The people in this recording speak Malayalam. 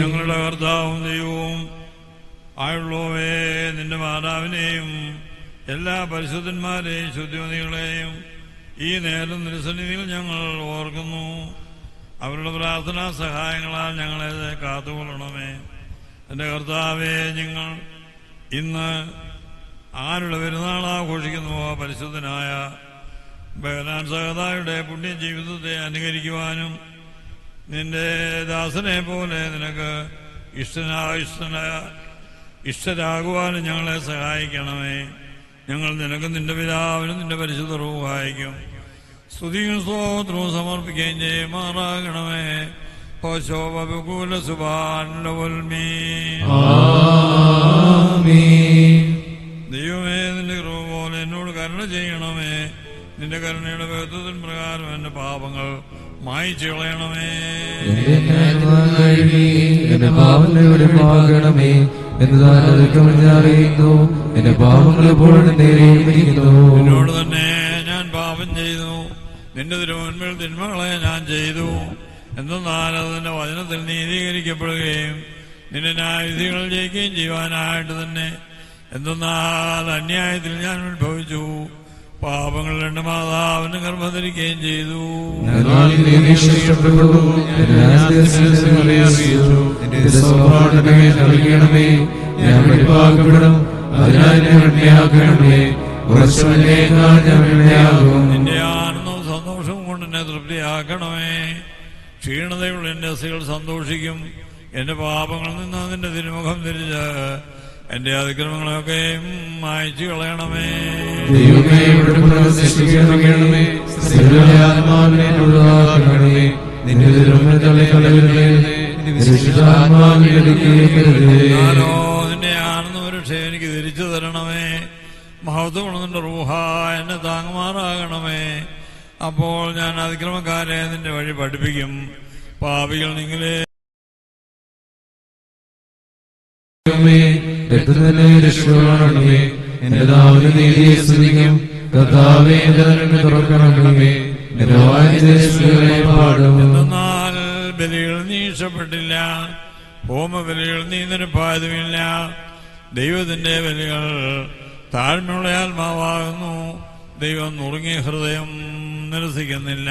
ഞങ്ങളുടെ കർത്താവും ദൈവവും ആയുള്ളവേ നിന്റെ മാതാവിനെയും എല്ലാ പരിശുദ്ധന്മാരെയും ശുദ്ധിമതികളെയും ഈ നേരം നിരസന്നിധിയിൽ ഞങ്ങൾ ഓർക്കുന്നു അവരുടെ പ്രാർത്ഥനാ സഹായങ്ങളാൽ ഞങ്ങളെ കാത്തുകൊള്ളണമേ. എന്റെ കർത്താവെ ഞങ്ങൾ ഇന്ന് ആരുടെ പെരുന്നാൾ ആഘോഷിക്കുന്നുവോ? പരിശുദ്ധനായ ബഹനാൻ സഹതായുടെ പുണ്യ ജീവിതത്തെ അനുകരിക്കുവാനും നിന്റെ ദാസനെ പോലെ നിനക്ക് ഇഷ്ടന ഇഷ്ടരാകുവാനും ഞങ്ങളെ സഹായിക്കണമേ. ഞങ്ങൾ നിനക്ക് നിന്റെ പിതാവിനും നിന്റെ പരിശുദ്ധ റൂഹായിക്കും. സ്തുതിയും സ്തോത്രവും സമർപ്പിക്കുകയും ചെയ്യുമാറാകണമേ. സുബാൻമീ ആമേൻ ദൈവമേ നിന്റെ കൃപ പോലെ എന്നോട് കരുണ ചെയ്യണമേ. നിന്റെ കരുണയുടെ വേദത്തിൻ പ്രകാരം എന്റെ പാപങ്ങൾ മായിച്ചു കളയണമേ. എന്റെ എന്റെ പാപങ്ങളുടെ പാകണമേ എന്നതാൻ അതൊക്കെ എന്റെ പാപങ്ങൾ എപ്പോഴും നേരിയിരിക്കുന്നു എന്നോട് തന്നെ ഞാൻ പാപം ചെയ്തു നിന്റെ തിരുമുൻപിൽ തിന്മകളെ ഞാൻ ചെയ്തു. എന്തെന്നാൽ അത് നിന്റെ വചനത്തിൽ നീതീകരിക്കപ്പെടുകയും നിന്റെ ന്യായവിധികൾ ജയിക്കുകയും ചെയ്യുവാനായിട്ട് തന്നെ. എന്തെന്നാൽ അന്യായത്തിൽ ഞാൻ ഉത്ഭവിച്ചു. പാപങ്ങൾ രണ്ട് മാതാവിന് ഗർഭധരിക്കുകയും ചെയ്തു. ഞാൻ നിന്റെ കൊണ്ട് എന്നെ തൃപ്തിയാക്കണമേ. ക്ഷീണതയുള്ള എന്റെ അസ്ഥികൾ സന്തോഷിക്കും. എന്റെ പാപങ്ങളിൽ നിന്ന് അതിന്റെ തിരുമുഖം തിരിച്ച് എന്റെ അതിക്രമങ്ങളൊക്കെ മായച്ചു കളയണമേ. ഞാനോ നിന്റെ രക്ഷ എനിക്ക് തിരിച്ചു തരണമേ. മഹത്വമുള്ള നിന്റെ റൂഹ എന്നെ താങ്ങുമാറാകണമേ. അപ്പോൾ ഞാൻ അതിക്രമക്കാരെ നിന്റെ വഴി പഠിപ്പിക്കും. പാപികൾ നിങ്ങളെ രക്തത്തിലെ രക്ഷപ്പെടണമേ എന്റെ നാവിന് നീതിയെ സ്തുതിക്കും. കർത്താവേ എന്റെ നന്മ തുറക്കണമേ. എന്റെ പാടും. എന്നാൽ ബലികൾ നീ ഇഷ്ടപ്പെട്ടില്ല. ഹോമബലികൾ നീ നിരപ്പായതുമില്ല. ദൈവത്തിന്റെ ബലികൾ താഴ്മയുള്ള ആത്മാവാകുന്നു. ദൈവം നുറുങ്ങിയ ഹൃദയം നിരസിക്കുന്നില്ല.